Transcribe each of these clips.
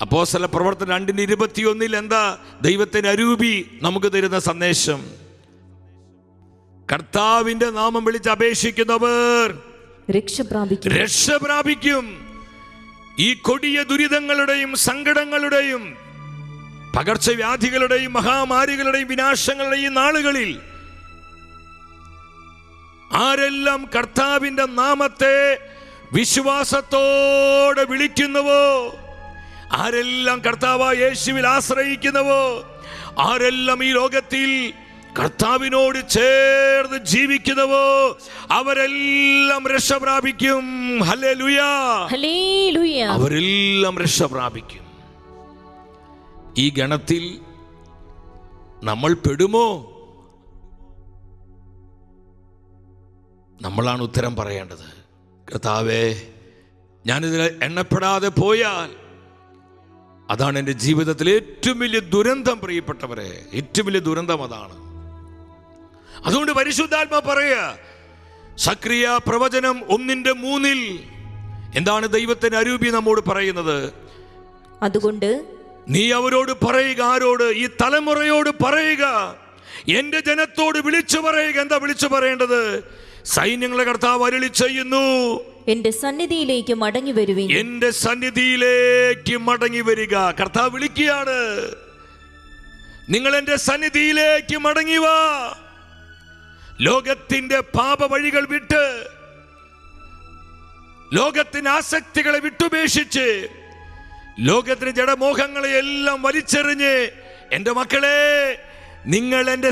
അപ്പോസ്തല പ്രവർത്തനം രണ്ടിന് ഇരുപത്തിയൊന്നിൽ എന്താ? ദൈവത്തിന് അരൂപി നമുക്ക് തരുന്ന സന്ദേശം. കർത്താവിന്റെ നാമം വിളിച്ച് അപേക്ഷിക്കുന്നവർ രക്ഷ പ്രാപിക്കും. ഈ കൊടിയ ദുരിതങ്ങളുടെയും സങ്കടങ്ങളുടെയും പകർച്ചവ്യാധികളുടെയും മഹാമാരികളുടെയും വിനാശങ്ങളുടെയും നാളുകളിൽ ആരെല്ലാം കർത്താവിന്റെ നാമത്തെ വിശ്വാസത്തോടെ വിളിക്കുന്നുവോ? ആരെല്ലാം കർത്താവ് യേശുവിൽ ആശ്രയിക്കുന്നവോ ആരെല്ലാം ഈ ലോകത്തിൽ കർത്താവിനോട് ചേർന്ന് ജീവിക്കുന്നവോ അവരെല്ലാം രക്ഷ പ്രാപിക്കും. അവരെല്ലാം രക്ഷ പ്രാപിക്കും. ഈ ഗണത്തിൽ നമ്മൾ പെടുമോ? നമ്മളാണ് ഉത്തരം പറയേണ്ടത്. കർത്താവേ ഞാനിതിൽ എണ്ണപ്പെടാതെ പോയാൽ അതാണ് എന്റെ ജീവിതത്തിലെ ഏറ്റവും വലിയ ദുരന്തം പ്രിയപ്പെട്ടവരെ. ഏറ്റവും വലിയ ദുരന്തം അതാണ്. അതുകൊണ്ട് പരിശുദ്ധാത്മ പറയ സക്രിയ പ്രവചനം ഒന്നിന്റെ മൂന്നിൽ എന്താണ് ദൈവത്തിന് അരൂപി നമ്മോട് പറയുന്നത്? അതുകൊണ്ട് നീ അവരോട് പറയുക ആരോട്? ഈ തലമുറയോട് പറയുക. എന്റെ ജനത്തോട് വിളിച്ചു പറയുക. എന്താ വിളിച്ചു പറയേണ്ടത്? സൈന്യങ്ങളെ കർത്താവ് അരുളി ചെയ്യുന്നു. എന്റെ സന്നിധിയിലേക്ക് മടങ്ങി വരുവിൻ. എന്റെ സന്നിധിയിലേക്ക് മടങ്ങി വരിക. കർത്താവ് വിളിക്കുകയാണ്. നിങ്ങൾ എന്റെ സന്നിധിയിലേക്ക് മടങ്ങി വാ. ലോകത്തിന്റെ പാപ വഴികൾ വിട്ട് ലോകത്തിന് ആസക്തികളെ വിട്ടുപേക്ഷിച്ച് ലോകത്തിന് ജഡമോഹങ്ങളെ എല്ലാം വലിച്ചെറിഞ്ഞ് എന്റെ മക്കളെ നിങ്ങൾ എന്റെ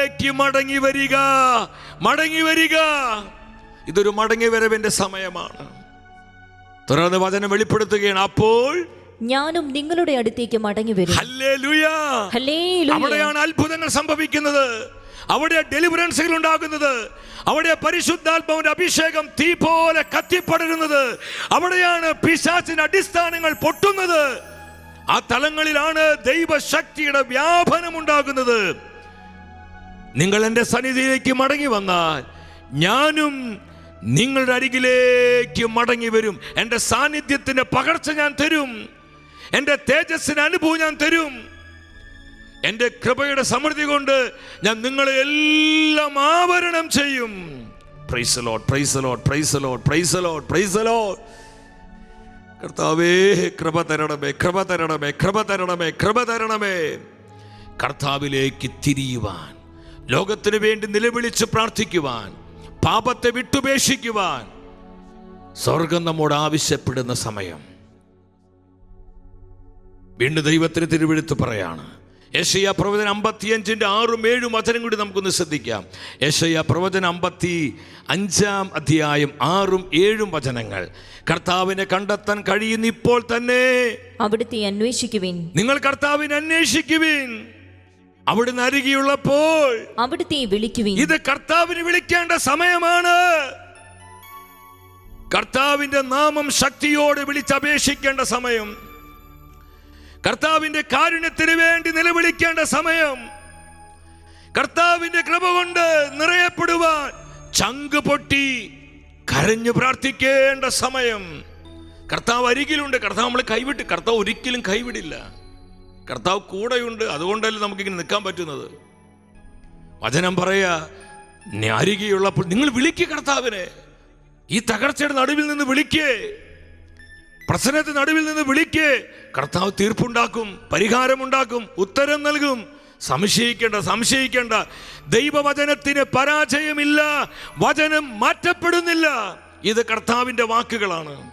സന്നിധിയിലേക്ക് മടങ്ങി വരിക. മടങ്ങി വരിക. ഇതൊരു മടങ്ങി വരവിന്റെ സമയമാണ്. തുടർന്ന് വചനം വെളിപ്പെടുത്തുകയാണ്. അപ്പോൾ ഞാനും നിങ്ങളുടെ അടുത്തേക്ക് മടങ്ങി വരും. അവിടെയാണ് അത്ഭുതങ്ങൾ സംഭവിക്കുന്നത്. അവിടെ ഡെലിവറൻസുകൾ ഉണ്ടാകുന്നത്. അവിടെ പരിശുദ്ധാത്മാവിന്റെ അഭിഷേകം തീ പോലെ കത്തിപ്പടരുന്നത്. അവിടെയാണ് പിശാചിന്റെ അടിസ്ഥാനങ്ങൾ പൊട്ടുന്നത്. ആ തലങ്ങളിലാണ് ദൈവശക്തിയുടെ വ്യാപനം ഉണ്ടാകുന്നത്. നിങ്ങൾ എന്റെ സന്നിധിയിലേക്ക് മടങ്ങി വന്നാൽ ഞാനും നിങ്ങളുടെ അരികിലേക്ക് മടങ്ങി വരും. എന്റെ സാന്നിധ്യത്തിന്റെ പകർച്ച ഞാൻ തരും. എന്റെ തേജസ്സിന് അനുഭവം ഞാൻ തരും. എന്റെ കൃപയുടെ സമൃദ്ധി കൊണ്ട് ഞാൻ നിങ്ങളെ എല്ലാം ആവരണം ചെയ്യും. പ്രൈസലോട്ട് പ്രൈസലോട്ട് പ്രൈസലോട്ട് പ്രൈസലോട്ട് പ്രൈസലോട്ട് കർത്താവേ കൃപ തരണമേ കൃപ തരണമേ കൃപ തരണമേ കൃപ തരണമേ. കർത്താവിലേക്ക് തിരിയുവാൻ ലോകത്തിന് വേണ്ടി നിലവിളിച്ച് പ്രാർത്ഥിക്കുവാൻ പാപത്തെ വിട്ടുപേക്ഷിക്കുവാൻ സ്വർഗം നമ്മോട് ആവശ്യപ്പെടുന്ന സമയം. വീണ്ടും ദൈവത്തിന് തിരുവെടുത്ത് പറയാണ്. യശയ പ്രവചനം അമ്പത്തിയഞ്ചിന്റെ ആറും ഏഴും വചനം കൂടി നമുക്കൊന്ന് ശ്രദ്ധിക്കാം. യശയ പ്രവചനം അമ്പത്തി അഞ്ചാം അധ്യായം ആറും ഏഴും വചനങ്ങൾ. കർത്താവിനെ കണ്ടെത്താൻ കഴിയുന്ന ഇപ്പോൾ തന്നെ അവിടുത്തെ അന്വേഷിക്കുവിൻ. നിങ്ങൾ കർത്താവിനെ അന്വേഷിക്കുവിൻ. അവിടുന്ന് അരികെയുള്ളപ്പോൾ അവിടുത്തെ വിളിക്കുവിൻ. ഇത് കർത്താവിന് വിളിക്കേണ്ട സമയമാണ്. കർത്താവിന്റെ നാമം ശക്തിയോടെ വിളിച്ചപേക്ഷിക്കേണ്ട സമയം. കർത്താവിന്റെ കാരുണ്യത്തിന് വേണ്ടി നിലവിളിക്കേണ്ട സമയം. കർത്താവിന്റെ കൃപ കൊണ്ട് നിറയപ്പെടുവാൻ ചങ്ക് പൊട്ടി കരഞ്ഞു പ്രാർത്ഥിക്കേണ്ട സമയം. കർത്താവ് അരികിലുണ്ട്. കർത്താവ് നമ്മൾ കൈവിട്ട്. കർത്താവ് ഒരിക്കലും കൈവിടില്ല. കർത്താവ് കൂടെയുണ്ട് അതുകൊണ്ടല്ലേ നമുക്കിങ്ങനെ നിൽക്കാൻ പറ്റുന്നത്? വചനം പറയാ "നീ അരികെയുള്ളപ്പോൾ നിങ്ങൾ വിളിക്കുക കർത്താവിനെ. ഈ തകർച്ചയുടെ നടുവിൽ നിന്ന് വിളിക്കേ. പ്രശ്നത്തിന് നടുവിൽ നിന്ന് വിളിക്കേ. കർത്താവ് തീർപ്പുണ്ടാക്കും പരിഹാരമുണ്ടാക്കും ഉത്തരം നൽകും. സംശയിക്കേണ്ട സംശയിക്കേണ്ട. ദൈവവചനത്തിന് പരാജയമില്ല വചനം മാറ്റപ്പെടുന്നില്ല. ഇത് കർത്താവിന്റെ വാക്കുകളാണ്.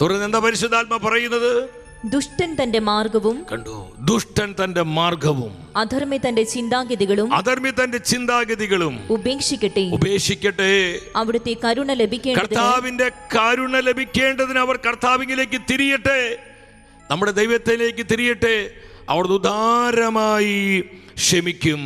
തുറന്നെന്താ പരിശുദ്ധാത്മ പറയുന്നത്? ദുഷ്ടൻ തന്റെ മാർഗവും കണ്ടു? ദുഷ്ടൻ തന്റെ മാർഗവും അധർമ്മി തന്റെ ചിന്താഗതികളും അധർമ്മി തന്റെ ചിന്താഗതികളും ഉപേക്ഷിക്കട്ടെ. ഉപേക്ഷിക്കട്ടെ. അവിടുത്തെ കരുണ ലഭിക്കേണ്ട കർത്താവിന്റെ കരുണ ലഭിക്കേണ്ടതിന് അവർ കർത്താവിലേക്ക് തിരിയട്ടെ. നമ്മുടെ ദൈവത്തിലേക്ക് തിരിയട്ടെ. അവർ ഉദാരമായി ക്ഷമിക്കും.